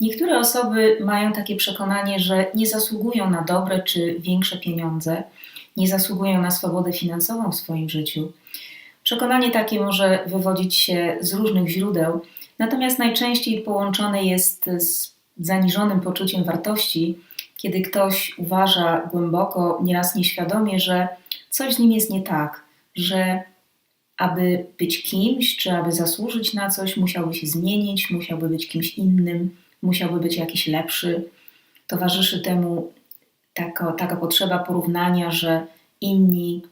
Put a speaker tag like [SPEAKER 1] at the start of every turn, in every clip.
[SPEAKER 1] Niektóre osoby mają takie przekonanie, że nie zasługują na dobre czy większe pieniądze, nie zasługują na swobodę finansową w swoim życiu. Przekonanie takie może wywodzić się z różnych źródeł, natomiast najczęściej połączone jest z zaniżonym poczuciem wartości, kiedy ktoś uważa głęboko, nieraz nieświadomie, że coś z nim jest nie tak, że aby być kimś, czy aby zasłużyć na coś, musiałby się zmienić, musiałby być kimś innym, musiałby być jakiś lepszy. Towarzyszy temu taka, taka potrzeba porównania, że inni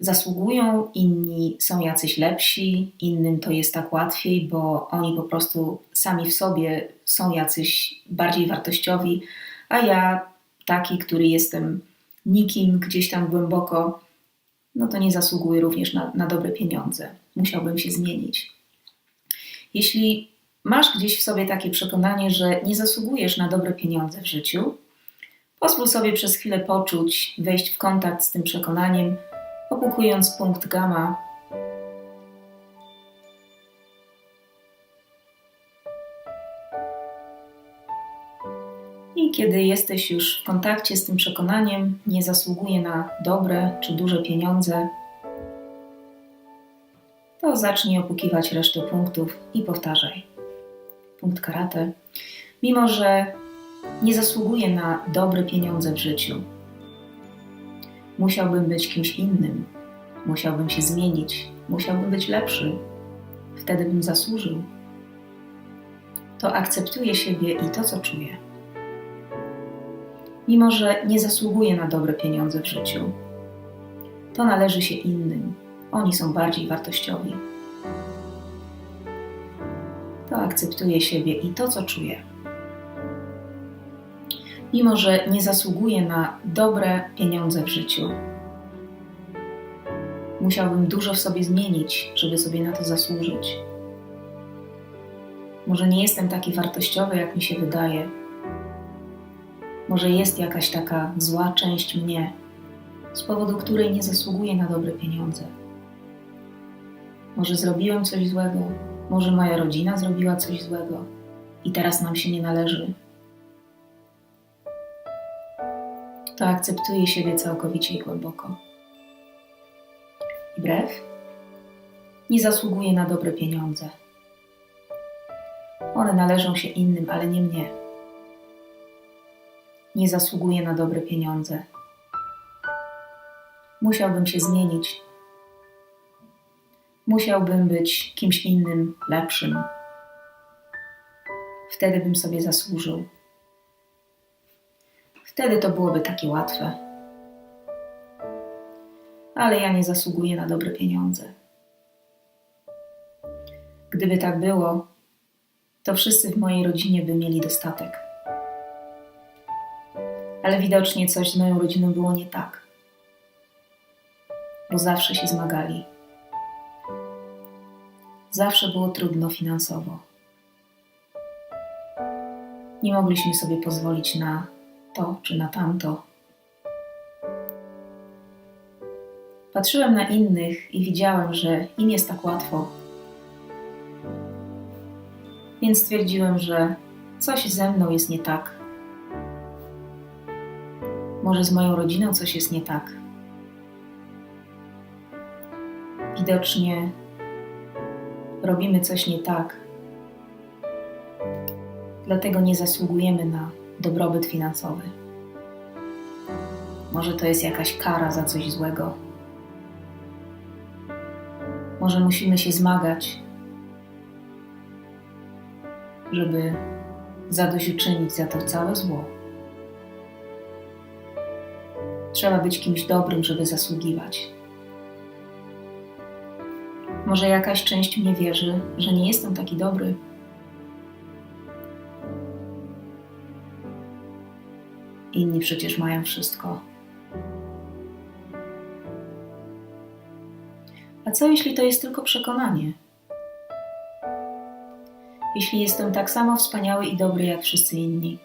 [SPEAKER 1] zasługują, inni są jacyś lepsi, innym to jest tak łatwiej, bo oni po prostu sami w sobie są jacyś bardziej wartościowi, a ja taki, który jestem nikim gdzieś tam głęboko, no to nie zasługuję również na, na dobre pieniądze. Musiałbym się zmienić. Jeśli masz gdzieś w sobie takie przekonanie, że nie zasługujesz na dobre pieniądze w życiu, pozwól sobie przez chwilę poczuć, wejść w kontakt z tym przekonaniem, opuchując punkt gamma. I kiedy jesteś już w kontakcie z tym przekonaniem, nie zasługuje na dobre czy duże pieniądze, to zacznij opukiwać resztę punktów i powtarzaj. Punkt karate. Mimo, że nie zasługuję na dobre pieniądze w życiu, musiałbym być kimś innym, musiałbym się zmienić, musiałbym być lepszy, wtedy bym zasłużył. To akceptuję siebie i to, co czuję. Mimo, że nie zasługuję na dobre pieniądze w życiu, to należy się innym. Oni są bardziej wartościowi. To akceptuję siebie i to, co czuję. Mimo, że nie zasługuję na dobre pieniądze w życiu, musiałbym dużo w sobie zmienić, żeby sobie na to zasłużyć. Może nie jestem taki wartościowy, jak mi się wydaje. Może jest jakaś taka zła część mnie, z powodu której nie zasługuję na dobre pieniądze. Może zrobiłem coś złego, może moja rodzina zrobiła coś złego i teraz nam się nie należy. To akceptuję siebie całkowicie i głęboko. I brew nie zasługuję na dobre pieniądze. One należą się innym, ale nie mnie. Nie zasługuję na dobre pieniądze. Musiałbym się zmienić, musiałbym być kimś innym, lepszym. Wtedy bym sobie zasłużył. Wtedy to byłoby takie łatwe. Ale ja nie zasługuję na dobre pieniądze. Gdyby tak było, to wszyscy w mojej rodzinie by mieli dostatek. Ale widocznie coś z moją rodziną było nie tak, bo zawsze się zmagali zawsze było trudno finansowo. Nie mogliśmy sobie pozwolić na to czy na tamto. Patrzyłem na innych i widziałem, że im jest tak łatwo. Więc stwierdziłem, że coś ze mną jest nie tak. Może z moją rodziną coś jest nie tak. Widocznie robimy coś nie tak. Dlatego nie zasługujemy na dobrobyt finansowy. Może to jest jakaś kara za coś złego. Może musimy się zmagać, żeby zadośćuczynić za to całe zło. Trzeba być kimś dobrym, żeby zasługiwać. Może jakaś część mnie wierzy, że nie jestem taki dobry. Inni przecież mają wszystko. A co jeśli to jest tylko przekonanie? Jeśli jestem tak samo wspaniały i dobry jak wszyscy inni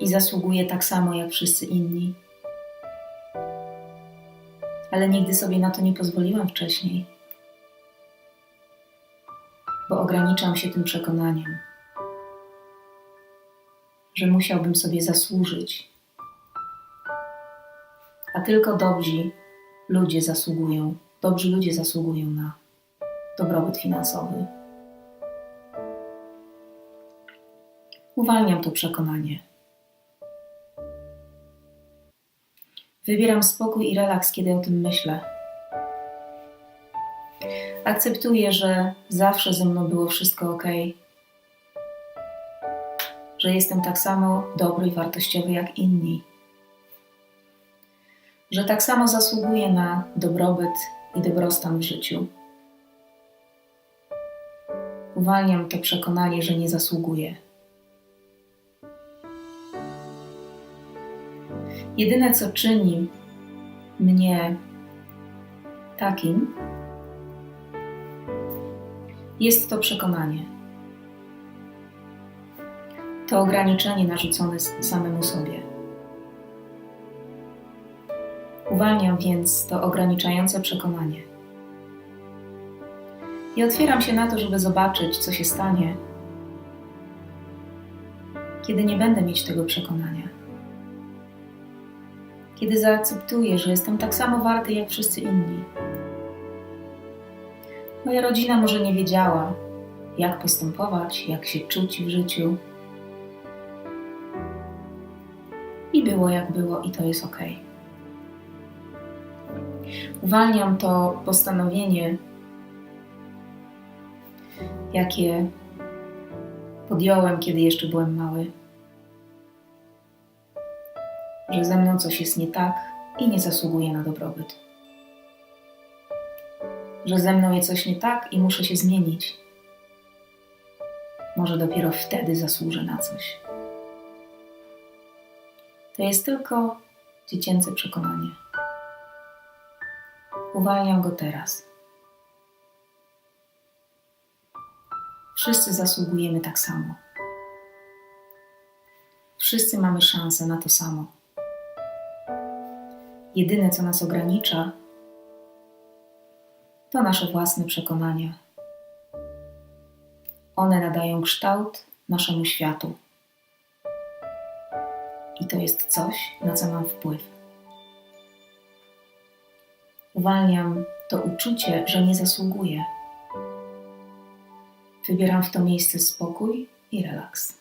[SPEAKER 1] i zasługuję tak samo jak wszyscy inni ale nigdy sobie na to nie pozwoliłam wcześniej. bo ograniczam się tym przekonaniem, że musiałbym sobie zasłużyć, a tylko dobrzy ludzie zasługują, dobrzy ludzie zasługują na dobrobyt finansowy. Uwalniam to przekonanie. Wybieram spokój i relaks, kiedy o tym myślę. Akceptuję, że zawsze ze mną było wszystko ok, że jestem tak samo dobry i wartościowy jak inni, że tak samo zasługuję na dobrobyt i dobrostan w życiu. Uwalniam to przekonanie, że nie zasługuję. Jedyne, co czyni mnie takim, jest to przekonanie. To ograniczenie narzucone samemu sobie. Uwalniam więc to ograniczające przekonanie. I otwieram się na to, żeby zobaczyć, co się stanie, kiedy nie będę mieć tego przekonania. Kiedy zaakceptuję, że jestem tak samo warty jak wszyscy inni. Moja rodzina może nie wiedziała, jak postępować, jak się czuć w życiu. I było jak było, i to jest ok. Uwalniam to postanowienie, jakie podjąłem, kiedy jeszcze byłem mały, że ze mną coś jest nie tak i nie zasługuję na dobrobyt. Że ze mną jest coś nie tak i muszę się zmienić. Może dopiero wtedy zasłużę na coś. To jest tylko dziecięce przekonanie. Uwalniam go teraz. Wszyscy zasługujemy tak samo. Wszyscy mamy szansę na to samo. Jedyne, co nas ogranicza, to nasze własne przekonania. One nadają kształt naszemu światu. I to jest coś, na co mam wpływ. Uwalniam to uczucie, że nie zasługuję. Wybieram w to miejsce spokój i relaks.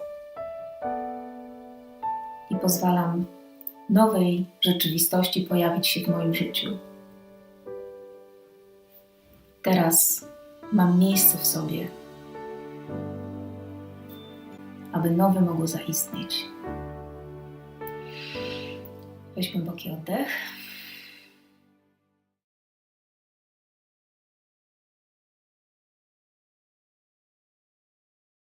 [SPEAKER 1] I pozwalam nowej rzeczywistości pojawić się w moim życiu. Teraz mam miejsce w sobie, aby nowe mogło zaistnieć. Weź głęboki oddech.